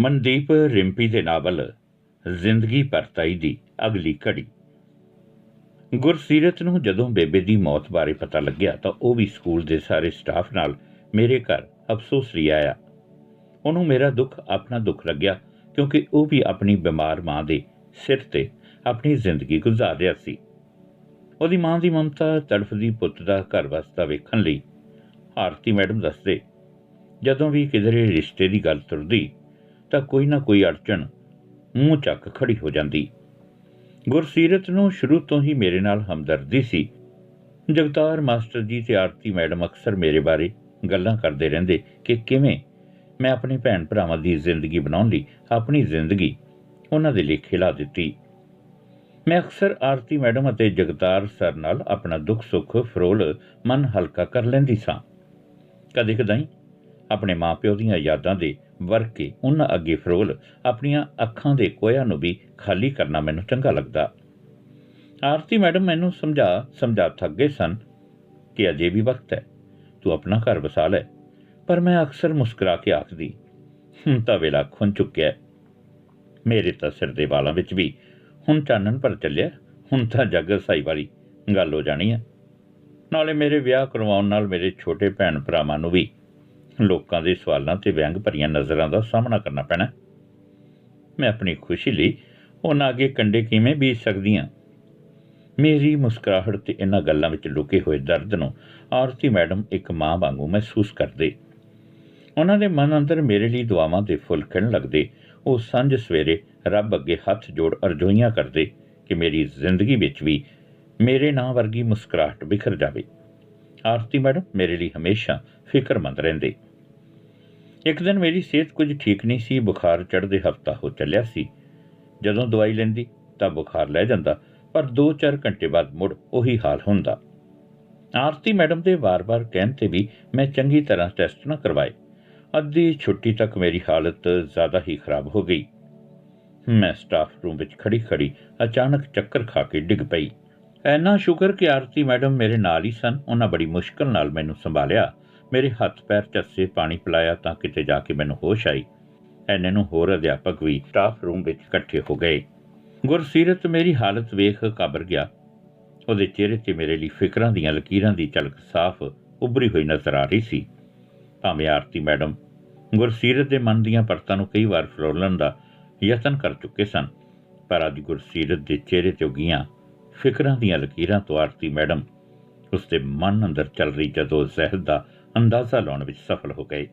ਮਨਦੀਪ ਰਿੰਪੀ ਦੇ ਨਾਵਲ, ਜ਼ਿੰਦਗੀ ਪਰਤਾਈ ਦੀ ਅਗਲੀ ਘੜੀ। ਗੁਰਸੀਰਤ ਨੂੰ ਜਦੋਂ ਬੇਬੇ ਦੀ ਮੌਤ ਬਾਰੇ ਪਤਾ ਲੱਗਿਆ ਤਾਂ ਉਹ ਵੀ ਸਕੂਲ ਦੇ ਸਾਰੇ ਸਟਾਫ ਨਾਲ ਮੇਰੇ ਘਰ ਅਫਸੋਸ ਲਈ ਆਇਆ। ਉਹਨੂੰ ਮੇਰਾ ਦੁੱਖ ਆਪਣਾ ਦੁੱਖ ਲੱਗਿਆ ਕਿਉਂਕਿ ਉਹ ਵੀ ਆਪਣੀ ਬਿਮਾਰ ਮਾਂ ਦੇ ਸਿਰ ਤੇ ਆਪਣੀ ਜ਼ਿੰਦਗੀ ਗੁਜ਼ਾਰ ਰਿਹਾ ਸੀ। ਉਹਦੀ ਮਾਂ ਦੀ ਮਮਤਾ ਤੜਫਦੀ ਪੁੱਤ ਦਾ ਘਰ ਵਸਦਾ ਵੇਖਣ ਲਈ ਆਰਤੀ ਮੈਡਮ ਦੱਸਦੇ, ਜਦੋਂ ਵੀ ਕਿਧਰੇ ਰਿਸ਼ਤੇ ਦੀ ਗੱਲ ਤੁਰਦੀ ਤਾਂ ਕੋਈ ਨਾ ਕੋਈ ਅੜਚਣ ਮੂੰਹ ਚੱਕ ਖੜੀ ਹੋ ਜਾਂਦੀ। ਗੁਰਸੀਰਤ ਨੂੰ ਸ਼ੁਰੂ ਤੋਂ ਹੀ ਮੇਰੇ ਨਾਲ ਹਮਦਰਦੀ ਸੀ। ਜਗਤਾਰ ਮਾਸਟਰ ਜੀ ਤੇ ਆਰਤੀ ਮੈਡਮ ਅਕਸਰ ਮੇਰੇ ਬਾਰੇ ਗੱਲਾਂ ਕਰਦੇ ਰਹਿੰਦੇ ਕਿ ਕਿਵੇਂ ਮੈਂ ਆਪਣੇ ਭੈਣ ਭਰਾਵਾਂ ਦੀ ਜ਼ਿੰਦਗੀ ਬਣਾਉਣ ਲਈ ਆਪਣੀ ਜ਼ਿੰਦਗੀ ਉਹਨਾਂ ਦੇ ਲੇਖੇ ਲਾ ਦਿੱਤੀ। ਮੈਂ ਅਕਸਰ ਆਰਤੀ ਮੈਡਮ ਅਤੇ ਜਗਤਾਰ ਸਰ ਨਾਲ ਆਪਣਾ ਦੁੱਖ ਸੁੱਖ ਫਰੋਲ ਮਨ ਹਲਕਾ ਕਰ ਲੈਂਦੀ ਸਾਂ। ਕਦੇ ਕਦਾਈ ਆਪਣੇ ਮਾਪਿਓ ਦੀਆਂ ਯਾਦਾਂ ਦੇ ਵਰ ਕੇ ਉਹਨਾਂ ਅੱਗੇ ਫਰੋਲ ਆਪਣੀਆਂ ਅੱਖਾਂ ਦੇ ਕੋਇਆਂ ਨੂੰ ਵੀ ਖਾਲੀ ਕਰਨਾ ਮੈਨੂੰ ਚੰਗਾ ਲੱਗਦਾ। ਆਰਤੀ ਮੈਡਮ ਮੈਨੂੰ ਸਮਝਾ ਸਮਝਾ ਥੱਕ ਗਏ ਸਨ ਕਿ ਅਜੇ ਵੀ ਵਕਤ ਹੈ। ਤੂੰ ਆਪਣਾ ਘਰ ਵਸਾ ਲੈ। ਪਰ ਮੈਂ ਅਕਸਰ ਮੁਸਕਰਾ ਕੇ ਆਖਦੀ ਹੁਣ ਤਾਂ ਵੇਲਾ ਖੁੰਝ ਚੁੱਕਿਆ ਮੇਰੇ ਤਾਂ ਸਿਰ ਦੇ ਵਾਲਾਂ ਵਿੱਚ ਵੀ ਹੁਣ ਚਾਨਣ ਪਰ ਚੱਲਿਆ ਹੁਣ ਤਾਂ ਜੱਗ ਸਾਈ ਵਾਲੀ ਗੱਲ ਹੋ ਜਾਣੀ ਹੈ। ਨਾਲੇ ਮੇਰੇ ਵਿਆਹ ਕਰਵਾਉਣ ਨਾਲ ਮੇਰੇ ਛੋਟੇ ਭੈਣ ਭਰਾਵਾਂ ਨੂੰ ਵੀ ਲੋਕਾਂ ਦੇ ਸਵਾਲਾਂ ਤੇ ਵਿਅੰਗ ਭਰੀਆਂ ਨਜ਼ਰਾਂ ਦਾ ਸਾਹਮਣਾ ਕਰਨਾ ਪੈਣਾ। ਮੈਂ ਆਪਣੀ ਖੁਸ਼ੀ ਲਈ ਉਹਨਾਂ ਅੱਗੇ ਕੰਡੇ ਕਿਵੇਂ ਬੀਜ ਸਕਦੀ ਹਾਂ? ਮੇਰੀ ਮੁਸਕਰਾਹਟ ਤੇ ਇਹਨਾਂ ਗੱਲਾਂ ਵਿੱਚ ਲੁਕੇ ਹੋਏ ਦਰਦ ਨੂੰ ਆਰਤੀ ਮੈਡਮ ਇੱਕ ਮਾਂ ਵਾਂਗੂ ਮਹਿਸੂਸ ਕਰਦੇ। ਉਹਨਾਂ ਦੇ ਮਨ ਅੰਦਰ ਮੇਰੇ ਲਈ ਦੁਆਵਾਂ ਦੇ ਫੁੱਲ ਖਿੜਨ ਲੱਗਦੇ। ਉਹ ਸੰਝ ਸਵੇਰੇ ਰੱਬ ਅੱਗੇ ਹੱਥ ਜੋੜ ਅਰਜ਼ੋਈਆਂ ਕਰਦੇ ਕਿ ਮੇਰੀ ਜ਼ਿੰਦਗੀ ਵਿੱਚ ਵੀ ਮੇਰੇ ਨਾਂ ਵਰਗੀ ਮੁਸਕਰਾਹਟ ਬਿਖਰ ਜਾਵੇ। ਆਰਤੀ ਮੈਡਮ, ਮੇਰੇ ਲਈ ਹਮੇਸ਼ਾ ਫਿਕਰਮੰਦ ਰਹਿੰਦੇ। ਇੱਕ ਦਿਨ ਮੇਰੀ ਸਿਹਤ ਕੁਝ ਠੀਕ ਨਹੀਂ ਸੀ, ਬੁਖਾਰ ਚੜ੍ਹਦੇ ਹਫਤਾ ਹੋ ਚੱਲਿਆ ਸੀ। ਜਦੋਂ ਦਵਾਈ ਲੈਂਦੀ ਤਾਂ ਬੁਖਾਰ ਲੈ ਜਾਂਦਾ, ਪਰ 2-4 ਘੰਟੇ ਬਾਅਦ ਮੁੜ ਉਹੀ ਹਾਲ ਹੁੰਦਾ। ਆਰਤੀ ਮੈਡਮ ਦੇ ਵਾਰ-ਵਾਰ ਕਹਿਣ ਤੇ ਵੀ ਮੈਂ ਚੰਗੀ ਤਰ੍ਹਾਂ ਟੈਸਟ ਨਾ ਕਰਵਾਏ। ਅੱਧੀ ਛੁੱਟੀ ਤੱਕ ਮੇਰੀ ਹਾਲਤ ਜ਼ਿਆਦਾ ਹੀ ਖਰਾਬ ਹੋ ਗਈ। ਮੈਂ ਸਟਾਫ ਰੂਮ ਵਿੱਚ ਖੜੀ-ਖੜੀ ਅਚਾਨਕ ਚੱਕਰ ਖਾ ਕੇ ਡਿੱਗ ਪਈ। ਐਨਾ ਸ਼ੁਕਰ ਕਿ ਆਰਤੀ ਮੈਡਮ ਮੇਰੇ ਨਾਲ ਹੀ ਸਨ, ਉਹਨਾਂ ਬੜੀ ਮੁਸ਼ਕਲ ਨਾਲ ਮੈਨੂੰ ਸੰਭਾਲਿਆ। ਮੇਰੇ ਹੱਥ ਪੈਰ ਚੱਸੇ ਪਾਣੀ ਪਿਲਾਇਆ ਤਾਂ ਕਿਤੇ ਜਾ ਕੇ ਮੈਨੂੰ ਹੋਸ਼ ਆਈ। ਐਨੇ ਨੂੰ ਹੋਰ ਅਧਿਆਪਕ ਵੀ ਸਟਾਫ ਰੂਮ ਵਿੱਚ ਇਕੱਠੇ ਹੋ ਗਏ। ਗੁਰਸੀਰਤ ਮੇਰੀ ਹਾਲਤ ਵੇਖ ਕਾਬਰ ਗਿਆ। ਉਹਦੇ ਚਿਹਰੇ ਤੇ ਮੇਰੇ ਲਈ ਫਿਕਰਾਂ ਦੀਆਂ ਲਕੀਰਾਂ ਦੀ ਝਲਕ ਸਾਫ਼ ਉੱਭਰੀ ਹੋਈ ਨਜ਼ਰ ਆ ਰਹੀ ਸੀ। ਭਾਵੇਂ ਆਰਤੀ ਮੈਡਮ, ਗੁਰਸੀਰਤ ਦੇ ਮਨ ਦੀਆਂ ਪਰਤਾਂ ਨੂੰ ਕਈ ਵਾਰ ਫਰੋਲਣ ਦਾ ਯਤਨ ਕਰ ਚੁੱਕੇ ਸਨ, ਪਰ ਅੱਜ ਗੁਰਸੀਰਤ ਦੇ ਚਿਹਰੇ ਤੇ ਉਗੀਆਂ ਫਿਕਰਾਂ ਦੀਆਂ ਲਕੀਰਾਂ ਤੋਂ ਆਰਤੀ ਮੈਡਮ ਉਸ ਦੇ ਮਨ ਅੰਦਰ ਚੱਲ ਰਹੀ ਜਦੋਂ ਜ਼ਹਿਦ ਦਾ ਅੰਦਾਜ਼ਾ ਲਾਉਣ ਵਿੱਚ ਸਫਲ ਹੋ ਗਏ।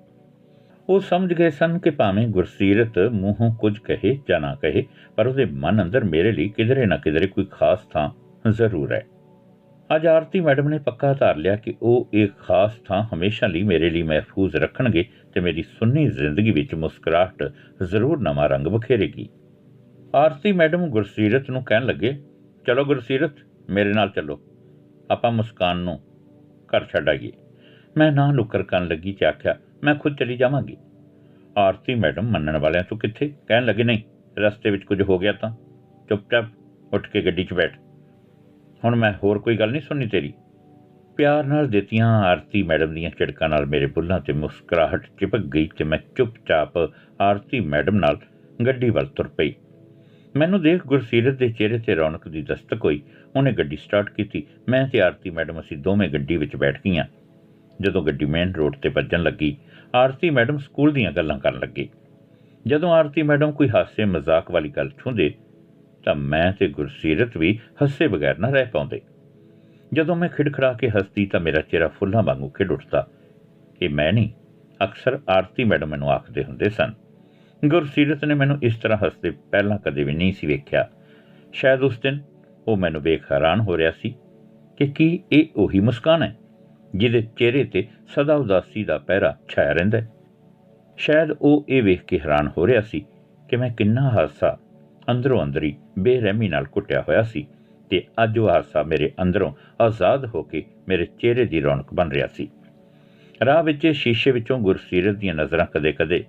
ਉਹ ਸਮਝ ਗਏ ਸਨ ਕਿ ਭਾਵੇਂ ਗੁਰਸੀਰਤ ਮੂੰਹੋਂ ਕੁਝ ਕਹੇ ਜਾਂ ਨਾ ਕਹੇ, ਪਰ ਉਹਦੇ ਮਨ ਅੰਦਰ ਮੇਰੇ ਲਈ ਕਿਧਰੇ ਨਾ ਕਿਧਰੇ ਕੋਈ ਖਾਸ ਥਾਂ ਜ਼ਰੂਰ ਹੈ। ਅੱਜ ਆਰਤੀ ਮੈਡਮ ਨੇ ਪੱਕਾ ਧਾਰ ਲਿਆ ਕਿ ਉਹ ਇੱਕ ਖਾਸ ਥਾਂ ਹਮੇਸ਼ਾ ਲਈ ਮੇਰੇ ਲਈ ਮਹਿਫੂਜ਼ ਰੱਖਣਗੇ ਤੇ ਮੇਰੀ ਸੁੰਨੀ ਜ਼ਿੰਦਗੀ ਵਿੱਚ ਮੁਸਕਰਾਹਟ ਜ਼ਰੂਰ ਨਵਾਂ ਰੰਗ ਬਖੇਰੇਗੀ ਆਰਤੀ ਮੈਡਮ ਗੁਰਸੀਰਤ ਨੂੰ ਕਹਿਣ ਲੱਗੇ, ਚਲੋ ਗੁਰਸੀਰਤ, ਮੇਰੇ ਨਾਲ ਚੱਲੋ। ਆਪਾਂ ਮੁਸਕਾਨ ਨੂੰ ਘਰ ਛੱਡ ਆਈਏ। ਮੈਂ ਨਾ ਨੁੱਕਰ ਕਰਨ ਲੱਗੀ ਤੇ ਆਖਿਆ, ਮੈਂ ਖੁਦ ਚਲੀ ਜਾਵਾਂਗੀ। ਆਰਤੀ ਮੈਡਮ ਮੰਨਣ ਵਾਲਿਆਂ ਤੋਂ ਕਿੱਥੇ? ਕਹਿਣ ਲੱਗੇ, ਨਹੀਂ, ਰਸਤੇ ਵਿੱਚ ਕੁਝ ਹੋ ਗਿਆ ਤਾਂ। ਚੁੱਪਚਾਪ ਉੱਠ ਕੇ ਗੱਡੀ 'ਚ ਬੈਠ। ਹੁਣ ਮੈਂ ਹੋਰ ਕੋਈ ਗੱਲ ਨਹੀਂ ਸੁਣਨੀ ਤੇਰੀ? ਪਿਆਰ ਨਾਲ ਦਿੱਤੀਆਂ ਆਰਤੀ ਮੈਡਮ ਦੀਆਂ ਝਿੜਕਾਂ ਨਾਲ ਮੇਰੇ ਬੁੱਲਾਂ ਤੇ ਮੁਸਕਰਾਹਟ ਚਿਪਕ ਗਈ ਤੇ ਮੈਂ ਚੁੱਪਚਾਪ ਆਰਤੀ ਮੈਡਮ ਨਾਲ ਗੱਡੀ ਵੱਲ ਤੁਰ ਪਈ। ਮੈਨੂੰ ਦੇਖ ਗੁਰਸੀਰਤ ਦੇ ਚਿਹਰੇ ਤੇ ਰੌਣਕ ਦੀ ਦਸਤਕ ਹੋਈ। ਉਹਨੇ ਗੱਡੀ ਸਟਾਰਟ ਕੀਤੀ। ਮੈਂ ਤੇ ਆਰਤੀ ਮੈਡਮ ਅਸੀਂ ਦੋਵੇਂ ਗੱਡੀ ਵਿੱਚ ਬੈਠ ਗਈਆਂ। ਜਦੋਂ ਗੱਡੀ ਮੇਨ ਰੋਡ ਤੇ ਵੱਜਣ ਲੱਗੀ, ਆਰਤੀ ਮੈਡਮ ਸਕੂਲ ਦੀਆਂ ਗੱਲਾਂ ਕਰਨ ਲੱਗੇ। ਜਦੋਂ ਆਰਤੀ ਮੈਡਮ ਕੋਈ ਹਾਸੇ ਮਜ਼ਾਕ ਵਾਲੀ ਗੱਲ ਛੁੰਦੇ ਤਾਂ ਮੈਂ ਤੇ ਗੁਰਸੀਰਤ ਵੀ ਹੱਸੇ ਬਗੈਰ ਨਾ ਰਹਿ ਪਾਉਂਦੇ। ਜਦੋਂ ਮੈਂ ਖਿੜਖੜਾ ਕੇ ਹੱਸਦੀ ਤਾਂ ਮੇਰਾ ਚਿਹਰਾ ਫੁੱਲਾਂ ਵਾਂਗੂ ਖਿੜ ਉੱਠਦਾ। ਇਹ ਮੈਂ ਨਹੀਂ, ਅਕਸਰ ਆਰਤੀ ਮੈਡਮ ਮੈਨੂੰ ਆਖਦੇ ਹੁੰਦੇ ਸਨ। ਗੁਰਸੀਰਤ ਨੇ ਮੈਨੂੰ ਇਸ ਤਰ੍ਹਾਂ ਹੱਸਦੇ ਪਹਿਲਾਂ ਕਦੇ ਵੀ ਨਹੀਂ ਸੀ ਵੇਖਿਆ। ਸ਼ਾਇਦ ਉਸ ਦਿਨ ਉਹ ਮੈਨੂੰ ਵੇਖ ਹੈਰਾਨ ਹੋ ਰਿਹਾ ਸੀ ਕਿ ਕੀ ਇਹ ਉਹੀ ਮੁਸਕਾਨ ਹੈ? ਜਿਹਦੇ ਚਿਹਰੇ ਤੇ ਸਦਾ ਉਦਾਸੀ ਦਾ ਪਹਿਰਾ ਛਾਇਆ ਰਹਿੰਦਾ ਹੈ। ਸ਼ਾਇਦ ਉਹ ਇਹ ਵੇਖ ਕੇ ਹੈਰਾਨ ਹੋ ਰਿਹਾ ਸੀ ਕਿ ਮੈਂ ਕਿੰਨਾ ਹਾਸਾ ਅੰਦਰੋਂ ਅੰਦਰੀ ਬੇਰਹਿਮੀ ਨਾਲ ਕੁੱਟਿਆ ਹੋਇਆ ਸੀ ਤੇ ਅੱਜ ਉਹ ਹਾਸਾ ਮੇਰੇ ਅੰਦਰੋਂ ਆਜ਼ਾਦ ਹੋ ਕੇ ਮੇਰੇ ਚਿਹਰੇ ਦੀ ਰੌਣਕ ਬਣ ਰਿਹਾ ਸੀ। ਰਾਹ ਵਿੱਚ ਸ਼ੀਸ਼ੇ ਵਿੱਚੋਂ ਗੁਰਸੀਰਤ ਦੀਆਂ ਨਜ਼ਰਾਂ ਕਦੇ-ਕਦੇ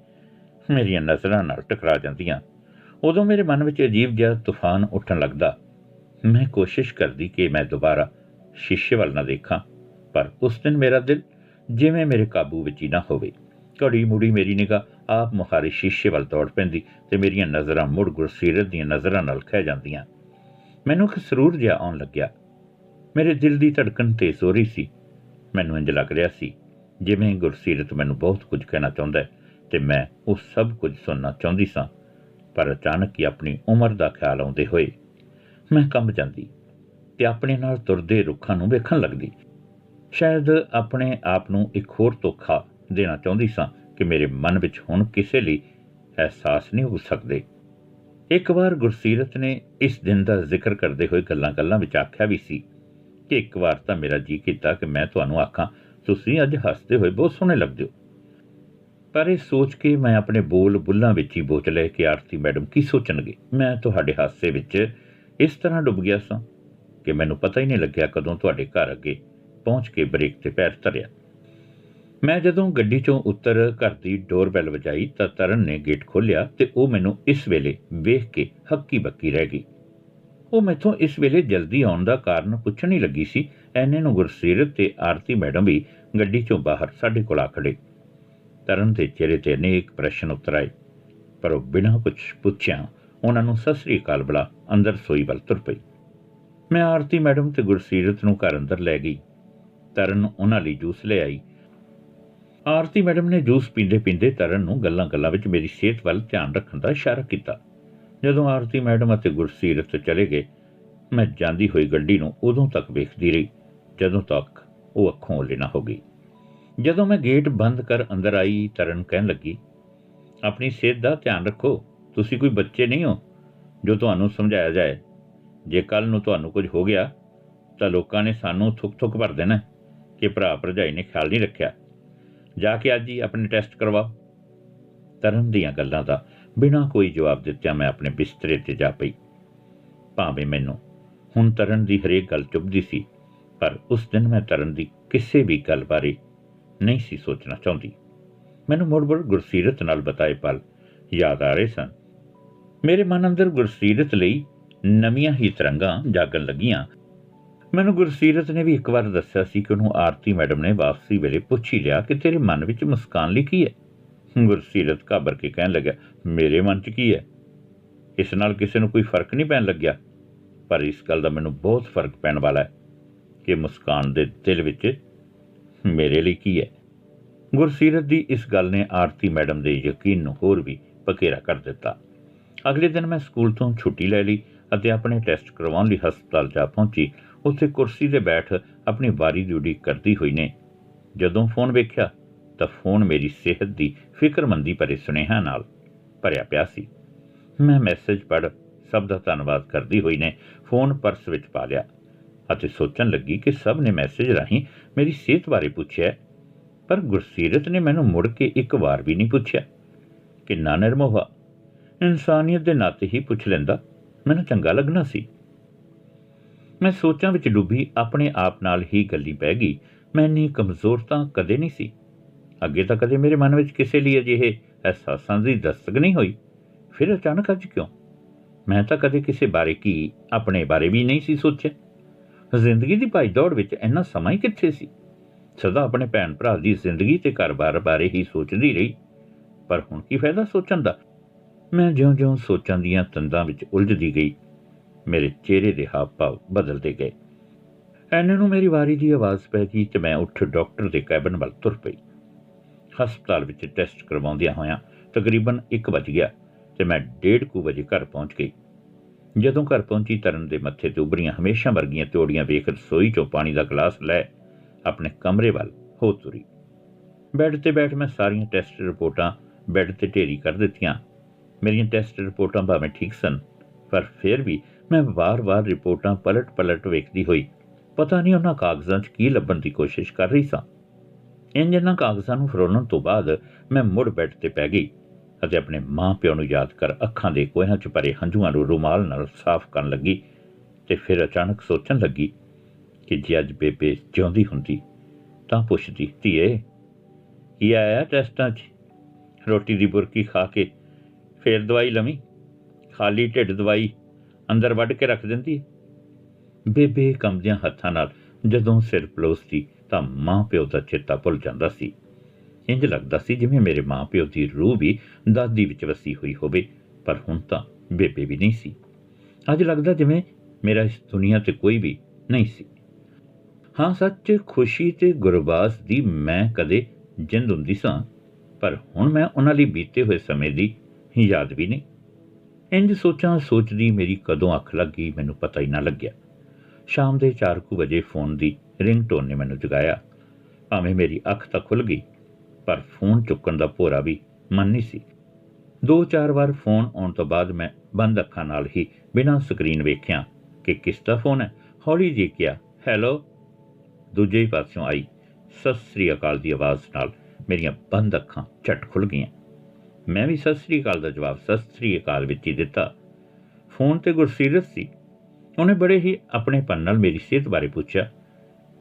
ਮੇਰੀਆਂ ਨਜ਼ਰਾਂ ਨਾਲ ਟਕਰਾ ਜਾਂਦੀਆਂ। ਉਦੋਂ ਮੇਰੇ ਮਨ ਵਿੱਚ ਅਜੀਬ ਜਿਹਾ ਤੂਫਾਨ ਉੱਠਣ ਲੱਗਦਾ। ਮੈਂ ਕੋਸ਼ਿਸ਼ ਕਰਦੀ ਕਿ ਮੈਂ ਦੁਬਾਰਾ ਸ਼ੀਸ਼ੇ ਵੱਲ ਨਾ ਦੇਖਾਂ। ਪਰ ਉਸ ਦਿਨ ਮੇਰਾ ਦਿਲ ਜਿਵੇਂ ਮੇਰੇ ਕਾਬੂ ਵਿੱਚ ਹੀ ਨਾ ਹੋਵੇ। ਘੜੀ ਮੁੜੀ ਮੇਰੀ ਨਿਗਾਹ ਆਪ ਮੁਹਾਰੀ ਸ਼ੀਸ਼ੇ ਵੱਲ ਦੌੜ ਪੈਂਦੀ ਤੇ ਮੇਰੀਆਂ ਨਜ਼ਰਾਂ ਮੁੜ ਗੁਰਸੀਰਤ ਦੀਆਂ ਨਜ਼ਰਾਂ ਨਾਲ ਖਹਿ ਜਾਂਦੀਆਂ। ਮੈਨੂੰ ਇੱਕ ਸਰੂਰ ਜਿਹਾ ਆਉਣ ਲੱਗਿਆ। ਮੇਰੇ ਦਿਲ ਦੀ ਧੜਕਣ ਤੇਜ਼ ਹੋ ਰਹੀ ਸੀ। ਮੈਨੂੰ ਇੰਜ ਲੱਗ ਰਿਹਾ ਸੀ, ਜਿਵੇਂ ਗੁਰਸੀਰਤ ਮੈਨੂੰ ਬਹੁਤ ਕੁਝ ਕਹਿਣਾ ਚਾਹੁੰਦਾ ਹੈ ਤੇ ਮੈਂ ਉਹ ਸਭ ਕੁਝ ਸੁਣਨਾ ਚਾਹੁੰਦੀ ਸਾਂ, ਪਰ ਅਚਾਨਕ ਹੀ ਆਪਣੀ ਉਮਰ ਦਾ ਖਿਆਲ ਆਉਂਦੇ ਹੋਏ ਮੈਂ ਕੰਬ ਜਾਂਦੀ ਤੇ ਆਪਣੇ ਨਾਲ ਤੁਰਦੇ ਰੁੱਖਾਂ ਨੂੰ ਵੇਖਣ ਲੱਗਦੀ। ਸ਼ਾਇਦ ਆਪਣੇ ਆਪ ਨੂੰ ਇੱਕ ਹੋਰ ਧੋਖਾ ਦੇਣਾ ਚਾਹੁੰਦੀ ਸਾਂ ਕਿ ਮੇਰੇ ਮਨ ਵਿੱਚ ਹੁਣ ਕਿਸੇ ਲਈ ਅਹਿਸਾਸ ਨਹੀਂ ਹੋ ਸਕਦੇ। ਇੱਕ ਵਾਰ ਗੁਰਸੀਰਤ ਨੇ ਇਸ ਦਿਨ ਦਾ ਜ਼ਿਕਰ ਕਰਦੇ ਹੋਏ ਗੱਲਾਂ-ਗੱਲਾਂ ਵਿੱਚ ਆਖਿਆ ਵੀ ਸੀ ਕਿ ਇੱਕ ਵਾਰ ਤਾਂ ਮੇਰਾ ਜੀ ਕੀਤਾ ਕਿ ਮੈਂ ਤੁਹਾਨੂੰ ਆਖਾਂ, ਤੁਸੀਂ ਅੱਜ ਹੱਸਦੇ ਹੋਏ ਬਹੁਤ ਸੋਹਣੇ ਲੱਗਦੇ ਹੋ। ਪਰ ਇਹ ਸੋਚ ਕੇ ਮੈਂ ਆਪਣੇ ਬੋਲ ਬੁੱਲਾਂ ਵਿੱਚ ਹੀ ਬੋਚ ਲਏ ਕਿ ਆਰਤੀ ਮੈਡਮ ਕੀ ਸੋਚਣਗੇ। ਮੈਂ ਤੁਹਾਡੇ ਹਾਸੇ ਵਿੱਚ ਇਸ ਤਰ੍ਹਾਂ ਡੁੱਬ ਗਿਆ ਸਾਂ ਕਿ ਮੈਨੂੰ ਪਤਾ ਹੀ ਨਹੀਂ ਲੱਗਿਆ ਕਦੋਂ ਤੁਹਾਡੇ ਘਰ ਅੱਗੇ ਪਹੁੰਚ ਕੇ ਬ੍ਰੇਕ ਤੇ ਪੈਰ ਧਰਿਆ। ਮੈਂ ਜਦੋਂ ਗੱਡੀ 'ਚੋਂ ਉੱਤਰ ਘਰ ਦੀ ਡੋਰਬੈਲ ਵਜਾਈ ਤਾਂ ਤਰਨ ਨੇ ਗੇਟ ਖੋਲ੍ਹਿਆ ਤੇ ਉਹ ਮੈਨੂੰ ਇਸ ਵੇਲੇ ਵੇਖ ਕੇ ਹੱਕੀ ਬੱਕੀ ਰਹਿ ਗਈ। ਉਹ ਮੈਥੋਂ ਇਸ ਵੇਲੇ ਜਲਦੀ ਆਉਣ ਦਾ ਕਾਰਨ ਪੁੱਛਣ ਹੀ ਲੱਗੀ ਸੀ। ਐਨੇ ਨੂੰ ਗੁਰਸੀਰਤ ਤੇ ਆਰਤੀ ਮੈਡਮ ਵੀ ਗੱਡੀ 'ਚੋਂ ਬਾਹਰ ਸਾਡੇ ਕੋਲ ਆ ਖੜੇ ਤਰਨ ਦੇ ਚਿਹਰੇ ਤੇ ਅਨੇਕ ਪ੍ਰਸ਼ਨ ਉਤਰ ਆਏ। ਪਰ ਉਹ ਬਿਨਾਂ ਕੁਝ ਪੁੱਛਿਆ ਉਹਨਾਂ ਨੂੰ ਸਤਿ ਸ੍ਰੀ ਅਕਾਲ ਬੁਲਾ ਅੰਦਰ ਸੋਈ ਵੱਲ ਤੁਰ ਪਈ। ਮੈਂ ਆਰਤੀ ਮੈਡਮ ਤੇ ਗੁਰਸੀਰਤ ਨੂੰ ਘਰ ਅੰਦਰ ਲੈ ਗਈ। ਤਰਨ ਉਹਨਾਂ ਲਈ ਜੂਸ ਲੈ ਆਈ। ਆਰਤੀ ਮੈਡਮ ਨੇ ਜੂਸ ਪੀਂਦੇ ਪੀਂਦੇ ਤਰਨ ਨੂੰ ਗੱਲਾਂ-ਗੱਲਾਂ ਵਿੱਚ ਮੇਰੀ ਸਿਹਤ ਵੱਲ ਧਿਆਨ ਰੱਖਣ ਦਾ ਇਸ਼ਾਰਾ ਕੀਤਾ। ਜਦੋਂ ਆਰਤੀ ਮੈਡਮ ਅਤੇ ਗੁਰਸੀਰਤ ਚਲੇ ਗਏ, ਮੈਂ ਜਾਂਦੀ ਹੋਈ ਗੱਡੀ ਨੂੰ ਉਦੋਂ ਤੱਕ ਵੇਖਦੀ ਰਹੀ, ਜਦੋਂ ਤੱਕ ਉਹ ਅੱਖੋਂ ਓਲੇ ਨਾ ਹੋ ਗਈ। ਜਦੋਂ ਮੈਂ ਗੇਟ ਬੰਦ ਕਰ ਅੰਦਰ ਆਈ, ਤਰਨ ਕਹਿਣ ਲੱਗੀ, ਆਪਣੀ ਸਿਹਤ ਦਾ ਧਿਆਨ ਰੱਖੋ, ਤੁਸੀਂ ਕੋਈ ਬੱਚੇ ਨਹੀਂ ਹੋ, ਜੋ ਤੁਹਾਨੂੰ ਸਮਝਾਇਆ ਜਾਏ। ਜੇ ਕੱਲ ਨੂੰ ਤੁਹਾਨੂੰ ਕੁਝ ਹੋ ਗਿਆ, ਤਾਂ ਲੋਕਾਂ ਨੇ ਸਾਨੂੰ ਥੁੱਕ-ਥੁੱਕ ਭਰ ਦੇਣਾ ਕਿ ਭਰਾ ਭਰਜਾਈ ਨੇ ਖਿਆਲ ਨਹੀਂ ਰੱਖਿਆ। ਜਾ ਕੇ ਅੱਜ ਹੀ ਆਪਣੇ ਟੈਸਟ ਕਰਵਾਓ। ਤਰਨ ਦੀਆਂ ਗੱਲਾਂ ਦਾ ਬਿਨਾਂ ਕੋਈ ਜਵਾਬ ਦਿੱਤਿਆਂ ਮੈਂ ਆਪਣੇ ਬਿਸਤਰੇ ਤੇ ਜਾ ਪਈ। ਭਾਵੇਂ ਮੈਨੂੰ ਹੁਣ ਤਰਨ ਦੀ ਹਰੇਕ ਗੱਲ ਚੁੱਭਦੀ ਸੀ, ਪਰ ਉਸ ਦਿਨ ਮੈਂ ਤਰਨ ਦੀ ਕਿਸੇ ਵੀ ਗੱਲ ਬਾਰੇ ਨਹੀਂ ਸੀ ਸੋਚਣਾ ਚਾਹੁੰਦੀ। ਮੈਨੂੰ ਮੁੜ-ਮੁੜ ਗੁਰਸੀਰਤ ਨਾਲ ਬਤਾਏ ਪਲ ਯਾਦ ਆ ਰਹੇ ਸਨ। ਮੇਰੇ ਮਨ ਅੰਦਰ ਗੁਰਸੀਰਤ ਲਈ ਨਵੀਆਂ ਹੀ ਤਰੰਗਾਂ ਜਾਗਣ ਲੱਗੀਆਂ। ਮੈਨੂੰ ਗੁਰਸੀਰਤ ਨੇ ਵੀ ਇੱਕ ਵਾਰ ਦੱਸਿਆ ਸੀ ਕਿ ਉਹਨੂੰ ਆਰਤੀ ਮੈਡਮ ਨੇ ਵਾਪਸੀ ਵੇਲੇ ਪੁੱਛ ਹੀ ਲਿਆ ਕਿ ਤੇਰੇ ਮਨ ਵਿੱਚ ਮੁਸਕਾਨ ਲਈ ਕੀ ਹੈ? ਗੁਰਸੀਰਤ ਘਾਬਰ ਕੇ ਕਹਿਣ ਲੱਗਾ ਮੇਰੇ ਮਨ 'ਚ ਕੀ ਹੈ? ਇਸ ਨਾਲ ਕਿਸੇ ਨੂੰ ਕੋਈ ਫ਼ਰਕ ਨਹੀਂ ਪੈਣ ਲੱਗਿਆ? ਪਰ ਇਸ ਗੱਲ ਦਾ ਮੈਨੂੰ ਬਹੁਤ ਫ਼ਰਕ ਪੈਣ ਵਾਲਾ ਹੈ ਕਿ ਮੁਸਕਾਨ ਦੇ ਦਿਲ ਵਿੱਚ ਮੇਰੇ ਲਈ ਕੀ ਹੈ? ਗੁਰਸੀਰਤ ਦੀ ਇਸ ਗੱਲ ਨੇ ਆਰਤੀ ਮੈਡਮ ਦੇ ਯਕੀਨ ਨੂੰ ਹੋਰ ਵੀ ਪਕੇਰਾ ਕਰ ਦਿੱਤਾ। ਅਗਲੇ ਦਿਨ ਮੈਂ ਸਕੂਲ ਤੋਂ ਛੁੱਟੀ ਲੈ ਲਈ ਅਤੇ ਆਪਣੇ ਟੈਸਟ ਕਰਵਾਉਣ ਲਈ ਹਸਪਤਾਲ ਜਾ ਪਹੁੰਚੀ। ਉੱਥੇ ਕੁਰਸੀ ਤੇ ਬੈਠ ਆਪਣੀ ਵਾਰੀ ਦੀ ਉਡੀਕ ਕਰਦੀ ਹੋਈ ਨੇ। ਜਦੋਂ ਫੋਨ ਵੇਖਿਆ, ਤਾਂ ਫੋਨ ਮੇਰੀ ਸਿਹਤ ਦੀ ਫਿਕਰਮੰਦੀ ਭਰੇ ਸੁਨੇਹਾ ਨਾਲ ਭਰਿਆ ਪਿਆ ਸੀ। ਮੈਂ ਮੈਸੇਜ ਪੜ੍ਹ ਸਭ ਦਾ ਧੰਨਵਾਦ ਕਰਦੀ ਹੋਈ ਨੇ, ਫੋਨ ਪਰਸ ਵਿੱਚ ਪਾ ਲਿਆ ਅਤੇ ਸੋਚਣ ਲੱਗੀ ਕਿ ਸਭ ਨੇ ਮੈਸੇਜ ਰਾਹੀਂ ਮੇਰੀ ਸਿਹਤ ਬਾਰੇ ਪੁੱਛਿਆ। ਪਰ ਗੁਰਸੀਰਤ ਨੇ ਮੈਨੂੰ ਮੁੜ ਕੇ ਇੱਕ ਵਾਰ ਵੀ ਨਹੀਂ ਪੁੱਛਿਆ। ਕਿੰਨਾ ਨਾ ਨਿਰਮੋਹਾ ਇਨਸਾਨੀਅਤ ਦੇ ਨਾਤੇ ਹੀ ਪੁੱਛ ਲੈਂਦਾ। ਮੈਨੂੰ ਚੰਗਾ ਲੱਗਣਾ ਸੀ। ਮੈਂ ਸੋਚਾਂ ਵਿੱਚ ਡੁੱਬੀ ਆਪਣੇ ਆਪ ਨਾਲ ਹੀ ਗੱਲੀ ਪੈ ਗਈ। ਮੈਂ ਇੰਨੀ ਕਮਜ਼ੋਰ ਤਾਂ ਕਦੇ ਨਹੀਂ ਸੀ। ਅੱਗੇ ਤਾਂ ਕਦੇ ਮੇਰੇ ਮਨ ਵਿੱਚ ਕਿਸੇ ਲਈ ਅਜਿਹੇ ਅਹਿਸਾਸਾਂ ਦੀ ਦਸਤਕ ਨਹੀਂ ਹੋਈ। ਫਿਰ ਅਚਾਨਕ ਅੱਜ ਕਿਉਂ? ਮੈਂ ਤਾਂ ਕਦੇ ਕਿਸੇ ਬਾਰੇ ਕੀ, ਆਪਣੇ ਬਾਰੇ ਵੀ ਨਹੀਂ ਸੀ ਸੋਚਿਆ। ਜ਼ਿੰਦਗੀ ਦੀ ਭਾਈ ਦੌੜ ਵਿੱਚ ਇੰਨਾ ਸਮਾਂ ਹੀ ਕਿੱਥੇ ਸੀ? ਸਦਾ ਆਪਣੇ ਭੈਣ ਭਰਾ ਦੀ ਜ਼ਿੰਦਗੀ ਤੇ ਘਰ-ਬਾਰ ਬਾਰੇ ਹੀ ਸੋਚਦੀ ਰਹੀ। ਪਰ ਹੁਣ ਕੀ ਫਾਇਦਾ ਸੋਚਣ ਦਾ? ਮੈਂ ਜਿਉਂ-ਜਿਉਂ ਸੋਚਾਂ ਦੀਆਂ ਤੰਦਾਂ ਵਿੱਚ ਉਲਝਦੀ ਗਈ। ਮੇਰੇ ਚਿਹਰੇ ਦੇ ਹਾਵ-ਭਾਵ ਬਦਲਦੇ ਗਏ। ਐਨੇ ਨੂੰ ਮੇਰੀ ਵਾਰੀ ਦੀ ਆਵਾਜ਼ ਪੈ ਗਈ ਤੇ ਮੈਂ ਉੱਠ ਡਾਕਟਰ ਦੇ ਕੈਬਨ ਵੱਲ ਤੁਰ ਪਈ। ਹਸਪਤਾਲ ਵਿੱਚ ਟੈਸਟ ਕਰਵਾਉਂਦਿਆਂ ਹੋਇਆਂ ਤਕਰੀਬਨ 1 ਵਜ ਗਿਆ ਤੇ ਮੈਂ 1:30 ਵਜੇ ਘਰ ਪਹੁੰਚ ਗਈ। ਜਦੋਂ ਘਰ ਪਹੁੰਚੀ ਤਰਨ ਦੇ ਮੱਥੇ ਤੇ ਉਭਰੀਆਂ ਹਮੇਸ਼ਾ ਵਰਗੀਆਂ ਤਿਉੜੀਆਂ ਵੇਖ ਰਸੋਈ ਚੋਂ ਪਾਣੀ ਦਾ ਗਲਾਸ ਲੈ ਆਪਣੇ ਕਮਰੇ ਵੱਲ ਹੋ ਤੁਰੀ। ਬੈੱਡ ਤੇ ਬੈਠ ਮੈਂ ਸਾਰੀਆਂ ਟੈਸਟ ਰਿਪੋਰਟਾਂ ਬੈੱਡ ਤੇ ਢੇਰੀ ਕਰ ਦਿੱਤੀਆਂ। ਮੇਰੀਆਂ ਟੈਸਟ ਰਿਪੋਰਟਾਂ ਭਾਵੇਂ ਠੀਕ ਸਨ, ਪਰ ਫਿਰ ਵੀ ਮੈਂ ਵਾਰ-ਵਾਰ ਰਿਪੋਰਟਾਂ ਪਲਟ-ਪਲਟ ਵੇਖਦੀ ਹੋਈ ਪਤਾ ਨਹੀਂ ਉਹਨਾਂ ਕਾਗਜ਼ਾਂ 'ਚ ਕੀ ਲੱਭਣ ਦੀ ਕੋਸ਼ਿਸ਼ ਕਰ ਰਹੀ ਸਾਂ। ਇੰਜ ਇਹਨਾਂ ਕਾਗਜ਼ਾਂ ਨੂੰ ਫਰੋਲਣ ਤੋਂ ਬਾਅਦ ਮੈਂ ਮੁੜ ਬੈੱਡ ਤੇ ਪੈ ਗਈ ਅਤੇ ਆਪਣੇ ਮਾਂ ਪਿਓ ਨੂੰ ਯਾਦ ਕਰ ਅੱਖਾਂ ਦੇ ਕੋਹਾਂ 'ਚ ਭਰੇ ਹੰਝੂਆਂ ਨੂੰ ਰੁਮਾਲ ਨਾਲ ਸਾਫ਼ ਕਰਨ ਲੱਗੀ ਤੇ ਫਿਰ ਅਚਾਨਕ ਸੋਚਣ ਲੱਗੀ ਕਿ ਜੇ ਅੱਜ ਬੇਬੇ ਜਿਉਂਦੀ ਹੁੰਦੀ ਤਾਂ ਪੁੱਛਦੀ, ਧੀਏ, ਕੀ ਆਇਆ ਟੈਸਟਾਂ 'ਚ? ਰੋਟੀ ਦੀ ਬੁਰਕੀ ਖਾ ਕੇ ਫੇਰ ਦਵਾਈ ਲਵੀਂ? ਖਾਲੀ ਢਿੱਡ ਦਵਾਈ ਅੰਦਰ ਵੱਢ ਕੇ ਰੱਖ ਦਿੰਦੀ ਬੇਬੇ ਕੰਬਦਿਆਂ ਹੱਥਾਂ ਨਾਲ ਜਦੋਂ ਸਿਰ ਪਲੋਸਦੀ ਤਾਂ ਮਾਂ ਪਿਓ ਦਾ ਚੇਤਾ ਭੁੱਲ ਜਾਂਦਾ ਸੀ। ਇੰਜ ਲੱਗਦਾ ਸੀ ਜਿਵੇਂ ਮੇਰੇ ਮਾਂ-ਪਿਓ ਦੀ ਰੂਹ ਵੀ ਦਾਦੀ ਵਿੱਚ ਵਸੀ ਹੋਈ ਹੋਵੇ, ਪਰ ਹੁਣ ਤਾਂ ਬੇਬੇ ਵੀ ਨਹੀਂ ਸੀ। ਅੱਜ ਲੱਗਦਾ ਜਿਵੇਂ ਮੇਰਾ ਇਸ ਦੁਨੀਆ ਤੇ ਕੋਈ ਵੀ ਨਹੀਂ ਸੀ। ਹਾਂ, ਸੱਚ ਖੁਸ਼ੀ ਤੇ ਗੁਰਬਾਸ ਦੀ ਮੈਂ ਕਦੇ ਜਿੰਦ ਹੁੰਦੀ ਸਾਂ, ਪਰ ਹੁਣ ਮੈਂ ਉਹਨਾਂ ਲਈ ਬੀਤੇ ਹੋਏ ਸਮੇਂ ਦੀ ਯਾਦ ਵੀ ਨਹੀਂ। ਇੰਜ ਸੋਚਾਂ ਸੋਚਦੀ ਮੇਰੀ ਕਦੋਂ ਅੱਖ ਲੱਗ ਗਈ, ਮੈਨੂੰ ਪਤਾ ਹੀ ਨਾ ਲੱਗਿਆ। ਸ਼ਾਮ ਦੇ 4:00 ਵਜੇ ਫੋਨ ਦੀ ਰਿੰਗਟੋਨ ਨੇ ਮੈਨੂੰ ਜਗਾਇਆ। ਭਾਵੇਂ ਮੇਰੀ ਅੱਖ ਤਾਂ ਖੁੱਲ ਗਈ, ਪਰ ਫੋਨ ਚੁੱਕਣ ਦਾ ਭੋਰਾ ਵੀ ਮਨ ਨਹੀਂ ਸੀ। ਦੋ ਚਾਰ ਵਾਰ ਫੋਨ ਆਉਣ ਤੋਂ ਬਾਅਦ ਮੈਂ ਬੰਦ ਅੱਖਾਂ ਨਾਲ ਹੀ ਬਿਨਾਂ ਸਕਰੀਨ ਵੇਖਿਆ ਕਿ ਕਿਸ ਦਾ ਫੋਨ ਹੈ। ਹੌਲੀ ਜੀ ਕਿਹਾ, ਹੈਲੋ। ਦੂਜੇ ਹੀ ਪਾਸਿਓਂ ਆਈ। ਸਤਿ ਸ੍ਰੀ ਅਕਾਲ ਦੀ ਆਵਾਜ਼ ਨਾਲ ਮੇਰੀਆਂ ਬੰਦ ਅੱਖਾਂ ਝਟ ਖੁੱਲ ਗਈਆਂ। ਮੈਂ ਵੀ ਸਤਿ ਸ੍ਰੀ ਅਕਾਲ ਦਾ ਜਵਾਬ ਸਤਿ ਸ੍ਰੀ ਅਕਾਲ ਵਿੱਚ ਹੀ ਦਿੱਤਾ। ਫੋਨ ਤੇ ਗੁਰਸੀਰਤ ਸੀ। ਉਹਨੇ ਬੜੇ ਹੀ ਆਪਣੇ ਪਨ ਨਾਲ ਮੇਰੀ ਸਿਹਤ ਬਾਰੇ ਪੁੱਛਿਆ।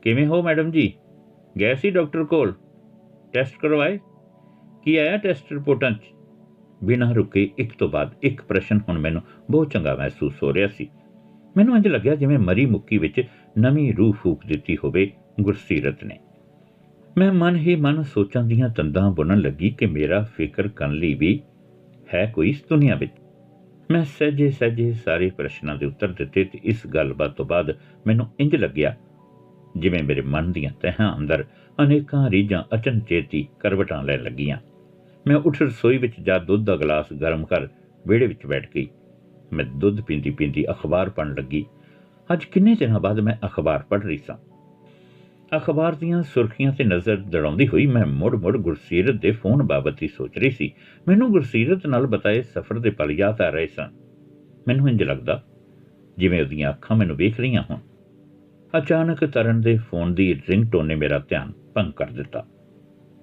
ਕਿਵੇਂ ਹੋ ਮੈਡਮ ਜੀ? ਗਏ ਸੀ ਡਾਕਟਰ ਕੋਲ? ਟੈਸਟ ਕਰਵਾਏ? ਕੀ ਆਇਆ ਟੈਸਟ ਰਿਪੋਰਟਾਂ 'ਚ? ਬਿਨਾਂ ਰੁਕੇ ਇੱਕ ਤੋਂ ਬਾਅਦ ਇੱਕ ਪ੍ਰਸ਼ਨ ਹੁਣ ਮੈਨੂੰ ਬਹੁਤ ਚੰਗਾ ਮਹਿਸੂਸ ਹੋ ਰਿਹਾ ਸੀ। ਮੈਨੂੰ ਇੰਜ ਲੱਗਿਆ ਜਿਵੇਂ ਮਰੀ ਮੁੱਕੀ ਵਿੱਚ ਨਵੀਂ ਰੂਹ ਫੂਕ ਦਿੱਤੀ ਹੋਵੇ ਗੁਰਸੀਰਤ ਨੇ। ਮੈਂ ਮਨ ਹੀ ਮਨ ਸੋਚਾਂ ਦੀਆਂ ਤੰਦਾਂ ਬੁਣਨ ਲੱਗੀ ਕਿ ਮੇਰਾ ਫਿਕਰ ਕਰਨ ਲਈ ਵੀ ਹੈ ਕੋਈ ਇਸ ਦੁਨੀਆ ਵਿੱਚ। ਮੈਂ ਸਹਿਜੇ ਸਹਿਜੇ ਸਾਰੇ ਪ੍ਰਸ਼ਨਾਂ ਦੇ ਉੱਤਰ ਦਿੱਤੇ ਤੇ ਇਸ ਗੱਲਬਾਤ ਤੋਂ ਬਾਅਦ ਮੈਨੂੰ ਇੰਜ ਲੱਗਿਆ, ਜਿਵੇਂ ਮੇਰੇ ਮਨ ਦੀਆਂ ਤਹਾਂ ਅੰਦਰ ਅਨੇਕਾਂ ਰੀਝਾਂ ਅਚਨਚੇਤੀ ਕਰਵਟਾਂ ਲੈਣ ਲੱਗੀਆਂ। ਮੈਂ ਉੱਠ ਰਸੋਈ ਵਿੱਚ ਜਾ ਦੁੱਧ ਦਾ ਗਲਾਸ ਗਰਮ ਕਰ ਵਿਹੜੇ ਵਿੱਚ ਬੈਠ ਗਈ। ਮੈਂ ਦੁੱਧ ਪੀਂਦੀ ਪੀਂਦੀ ਅਖਬਾਰ ਪੜ੍ਹਨ ਲੱਗੀ। ਅੱਜ ਕਿੰਨੇ ਦਿਨਾਂ ਬਾਅਦ ਮੈਂ ਅਖਬਾਰ ਪੜ੍ਹ ਰਹੀ ਸਾਂ? ਅਖਬਾਰ ਦੀਆਂ ਸੁਰਖੀਆਂ ਤੇ ਨਜ਼ਰ ਦੜਾਉਂਦੀ ਹੋਈ ਮੈਂ ਮੁੜ-ਮੁੜ ਗੁਰਸੀਰਤ ਦੇ ਫੋਨ ਬਾਬਤ ਹੀ ਸੋਚ ਰਹੀ ਸੀ। ਮੈਨੂੰ ਗੁਰਸੀਰਤ ਨਾਲ ਬਤਾਏ ਸਫ਼ਰ ਦੇ ਪਲ ਯਾਦ ਆ ਰਹੇ ਸਨ। ਮੈਨੂੰ ਇੰਜ ਲੱਗਦਾ, ਜਿਵੇਂ ਉਹਦੀਆਂ ਅੱਖਾਂ ਮੈਨੂੰ ਵੇਖ ਰਹੀਆਂ ਹੋਣ। ਅਚਾਨਕ ਤਰਨ ਦੇ ਫੋਨ ਦੀ ਰਿੰਗਟੋਨ ਨੇ ਮੇਰਾ ਧਿਆਨ ਭੰਗ ਕਰ ਦਿੱਤਾ।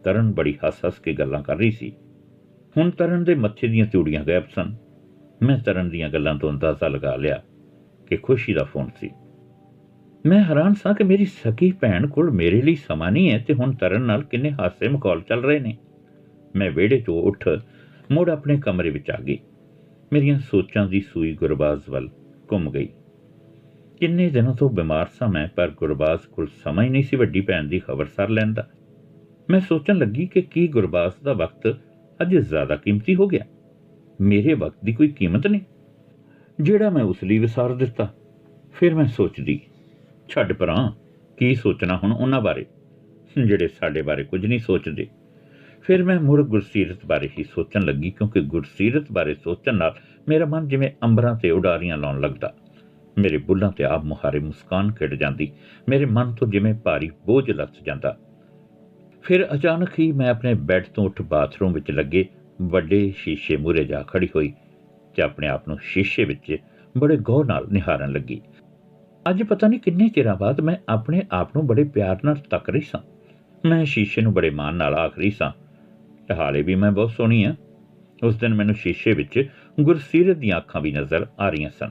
ਤਰਨ ਬੜੀ ਹੱਸ-ਹੱਸ ਕੇ ਗੱਲਾਂ ਕਰ ਰਹੀ ਸੀ। ਹੁਣ ਤਰਨ ਦੇ ਮੱਥੇ ਦੀਆਂ ਚੂੜੀਆਂ ਗਾਇਬ ਸਨ। ਮੈਂ ਤਰਨ ਦੀਆਂ ਗੱਲਾਂ ਤੋਂ ਅੰਦਾਜ਼ਾ ਲਗਾ ਲਿਆ ਕਿ ਖੁਸ਼ੀ ਦਾ ਫੋਨ ਸੀ। ਮੈਂ ਹੈਰਾਨ ਸਾਂ ਕਿ ਮੇਰੀ ਸਕੀ ਭੈਣ ਕੋਲ ਮੇਰੇ ਲਈ ਸਮਾਂ ਨਹੀਂ ਹੈ ਤੇ ਹੁਣ ਤਰਨ ਨਾਲ ਕਿੰਨੇ ਹਾਸੇ ਮਖੌਲ ਚੱਲ ਰਹੇ ਨੇ। ਮੈਂ ਵਿਹੜੇ ਤੋਂ ਉੱਠ ਮੁੜ ਆਪਣੇ ਕਮਰੇ ਵਿੱਚ ਆ ਗਈ। ਮੇਰੀਆਂ ਸੋਚਾਂ ਦੀ ਸੂਈ ਗੁਰਬਾਜ਼ ਵੱਲ ਘੁੰਮ ਗਈ। ਕਿੰਨੇ ਦਿਨਾਂ ਤੋਂ ਬਿਮਾਰ ਸਾਂ ਮੈਂ, ਪਰ ਗੁਰਬਾਜ਼ ਕੋਲ ਸਮਾਂ ਹੀ ਨਹੀਂ ਸੀ ਵੱਡੀ ਭੈਣ ਦੀ ਖਬਰ ਸਰ ਲੈਂਦਾ ਮੈਂ ਸੋਚਣ ਲੱਗੀ ਕਿ ਕੀ ਗੁਰਬਾਜ਼ ਦਾ ਵਕਤ ਅੱਜ ਜ਼ਿਆਦਾ ਕੀਮਤੀ ਹੋ ਗਿਆ। ਮੇਰੇ ਵਕਤ ਦੀ ਕੋਈ ਕੀਮਤ ਨਹੀਂ। ਜਿਹੜਾ ਮੈਂ ਉਸ ਲਈ ਵਿਸਾਰ ਦਿੱਤਾ, ਫਿਰ ਮੈਂ ਸੋਚਦੀ ਛੱਡ ਪਰਾਂ, ਕੀ ਸੋਚਣਾ ਹੁਣ ਉਹਨਾਂ ਬਾਰੇ? ਜਿਹੜੇ ਸਾਡੇ ਬਾਰੇ ਕੁਝ ਨਹੀਂ ਸੋਚਦੇ। ਫਿਰ ਮੈਂ ਮੁੜ ਗੁਰਸੀਰਤ ਬਾਰੇ ਹੀ ਸੋਚਣ ਲੱਗੀ, ਕਿਉਂਕਿ ਗੁਰਸੀਰਤ ਬਾਰੇ ਸੋਚਣ ਨਾਲ ਮੇਰਾ ਮਨ ਜਿਵੇਂ ਅੰਬਰਾਂ ਤੇ ਉਡਾਰੀਆਂ ਲਾਉਣ ਲੱਗਦਾ। ਮੇਰੇ ਬੁੱਲਾਂ ਤੇ ਆਪ ਮੁਹਾਰੇ ਮੁਸਕਾਨ ਖਿੜ ਜਾਂਦੀ। ਮੇਰੇ ਮਨ ਤੋਂ ਜਿਵੇਂ ਭਾਰੀ ਬੋਝ ਲੱਥ ਜਾਂਦਾ। ਫਿਰ ਅਚਾਨਕ ਹੀ ਮੈਂ ਆਪਣੇ ਬੈੱਡ ਤੋਂ ਉੱਠ ਬਾਥਰੂਮ ਵਿੱਚ ਲੱਗੇ, ਵੱਡੇ ਸ਼ੀਸ਼ੇ ਮੂਰੇ ਜਾ ਖੜੀ ਹੋਈ ਤੇ ਆਪਣੇ ਆਪ ਨੂੰ ਸ਼ੀਸ਼ੇ ਵਿੱਚ ਬੜੇ ਗੌਰ ਨਾਲ ਨਿਹਾਰਨ ਲੱਗੀ। ਅੱਜ ਪਤਾ ਨਹੀਂ ਕਿੰਨੇ ਚਿਰਾਂ ਬਾਅਦ ਮੈਂ ਆਪਣੇ ਆਪ ਨੂੰ ਬੜੇ ਪਿਆਰ ਨਾਲ ਤੱਕ ਰਹੀ ਸਾਂ। ਮੈਂ ਸ਼ੀਸ਼ੇ ਨੂੰ ਬੜੇ ਮਾਣ ਨਾਲ ਆਖ ਰਹੀ ਸਾਂ। ਤੇ ਹਾਲੇ ਵੀ ਮੈਂ ਬਹੁਤ ਸੋਹਣੀ ਆ। ਉਸ ਦਿਨ ਮੈਨੂੰ ਸ਼ੀਸ਼ੇ ਵਿੱਚ ਗੁਰਸੀਰਤ ਦੀਆਂ ਅੱਖਾਂ ਵੀ ਨਜ਼ਰ ਆ ਰਹੀਆਂ ਸਨ।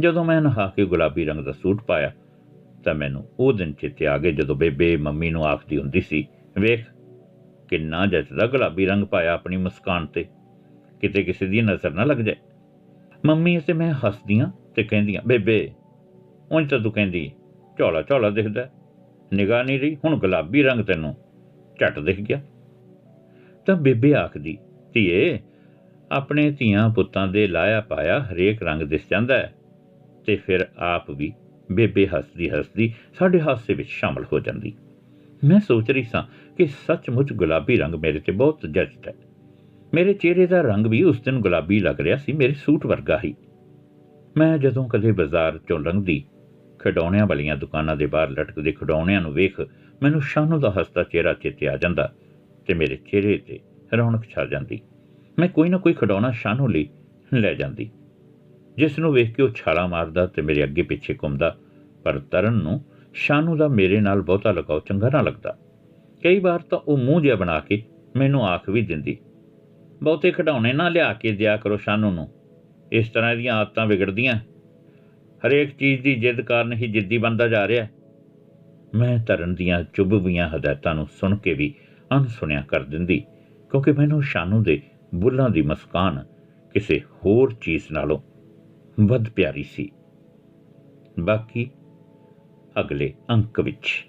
ਜਦੋਂ ਮੈਂ ਨਹਾ ਕੇ ਗੁਲਾਬੀ ਰੰਗ ਦਾ ਸੂਟ ਪਾਇਆ, ਤਾਂ ਮੈਨੂੰ ਉਹ ਦਿਨ ਚੇਤੇ ਆ ਗਏ ਜਦੋਂ ਬੇਬੇ ਮੰਮੀ ਨੂੰ ਆਖਦੀ ਹੁੰਦੀ ਸੀ, ਵੇਖ, ਕਿੰਨਾ ਜੱਚਦਾ ਗੁਲਾਬੀ ਰੰਗ ਪਾਇਆ ਆਪਣੀ ਮੁਸਕਾਨ ਤੇ। ਕਿਤੇ ਕਿਸੇ ਦੀ ਨਜ਼ਰ ਨਾ ਲੱਗ ਜਾਏ। ਮੰਮੀ ਅਤੇ ਮੈਂ ਹੱਸਦੀਆਂ ਤੇ ਕਹਿੰਦੀਆਂ, ਬੇਬੇ ਉਂਝ ਤਾਂ ਤੂੰ ਕਹਿੰਦੀ, ਝੋਲਾ ਝੋਲਾ ਦਿਖਦਾ, ਨਿਗਾਹ ਨਹੀਂ ਰਹੀ, ਹੁਣ ਗੁਲਾਬੀ ਰੰਗ ਤੈਨੂੰ ਝਟ ਦਿਖ ਗਿਆ। ਤਾਂ ਬੇਬੇ ਆਖਦੀ, ਧੀਏ, ਆਪਣੇ ਧੀਆਂ ਪੁੱਤਾਂ ਦੇ ਲਾਇਆ ਪਾਇਆ ਹਰੇਕ ਰੰਗ ਦਿਸ ਜਾਂਦਾ ਹੈ, ਤੇ ਫਿਰ ਆਪ ਵੀ ਬੇਬੇ ਹੱਸਦੀ ਹੱਸਦੀ ਸਾਡੇ ਹਾਸੇ ਵਿੱਚ ਸ਼ਾਮਲ ਹੋ ਜਾਂਦੀ। ਮੈਂ ਸੋਚ ਰਹੀ ਸਾਂ ਕਿ ਸੱਚਮੁੱਚ ਗੁਲਾਬੀ ਰੰਗ ਮੇਰੇ ਤੇ ਬਹੁਤ ਜੱਚਦਾ ਹੈ। ਮੇਰੇ ਚਿਹਰੇ ਦਾ ਰੰਗ ਵੀ ਉਸ ਦਿਨ ਗੁਲਾਬੀ ਲੱਗ ਰਿਹਾ ਸੀ, ਮੇਰੇ ਸੂਟ ਵਰਗਾ ਹੀ। ਮੈਂ ਜਦੋਂ ਕਦੇ ਬਾਜ਼ਾਰ ਚੋਂ ਲੰਘਦੀ ਖਿਡੌਣਿਆਂ ਵਾਲੀਆਂ ਦੁਕਾਨਾਂ ਦੇ ਬਾਹਰ ਲਟਕਦੇ ਖਿਡੌਣਿਆਂ ਨੂੰ ਵੇਖ ਮੈਨੂੰ ਸ਼ਾਨੂ ਦਾ ਹੱਸਦਾ ਚਿਹਰਾ ਚੇਤੇ ਆ ਜਾਂਦਾ ਤੇ ਮੇਰੇ ਚਿਹਰੇ ਤੇ ਰੌਣਕ ਛਾ ਜਾਂਦੀ। ਮੈਂ ਕੋਈ ਨਾ ਕੋਈ ਖਿਡੌਣਾ ਸ਼ਾਨੂ ਲਈ ਲੈ ਜਾਂਦੀ, ਜਿਸ ਨੂੰ ਵੇਖ ਕੇ ਉਹ ਛਾਲਾ ਮਾਰਦਾ ਤੇ ਮੇਰੇ ਅੱਗੇ ਪਿੱਛੇ ਘੁੰਮਦਾ, ਪਰ ਤਰਨ ਨੂੰ ਸ਼ਾਨੂ ਦਾ ਮੇਰੇ ਨਾਲ ਬਹੁਤਾ ਲਗਾਓ ਚੰਗਾ ਨਾ ਲੱਗਦਾ। ਕਈ ਵਾਰ ਤਾਂ ਉਹ ਮੂੰਹ ਜਿਹਾ ਬਣਾ ਕੇ ਮੈਨੂੰ ਆਖ ਵੀ ਦਿੰਦੀ, ਬਹੁਤੇ ਖਿਡੌਣੇ ਨਾ ਲਿਆ ਕੇ ਦਿਆ ਕਰੋ ਸ਼ਾਨੂ ਨੂੰ, ਇਸ ਤਰ੍ਹਾਂ ਦੀਆਂ ਆਦਤਾਂ ਵਿਗੜਦੀਆਂ। ਹਰੇਕ ਚੀਜ਼ ਦੀ ਜਿੱਦ ਕਾਰਨ ਹੀ ਜਿੱਦੀ ਬਣਦਾ ਜਾ ਰਿਹਾ ਮੈਂ ਧਰਨ ਦੀਆਂ ਚੁੱਭਵੀਆਂ ਹਦਾਇਤਾਂ ਨੂੰ ਸੁਣ ਕੇ ਵੀ ਅਣਸੁਣਿਆ ਕਰ ਦਿੰਦੀ, ਕਿਉਂਕਿ ਮੈਨੂੰ ਸ਼ਾਨੂ ਦੇ ਬੁੱਲਾਂ ਦੀ ਮੁਸਕਾਨ ਕਿਸੇ ਹੋਰ ਚੀਜ਼ ਨਾਲੋਂ ਵੱਧ ਪਿਆਰੀ ਸੀ। ਬਾਕੀ ਅਗਲੇ ਅੰਕ ਵਿੱਚ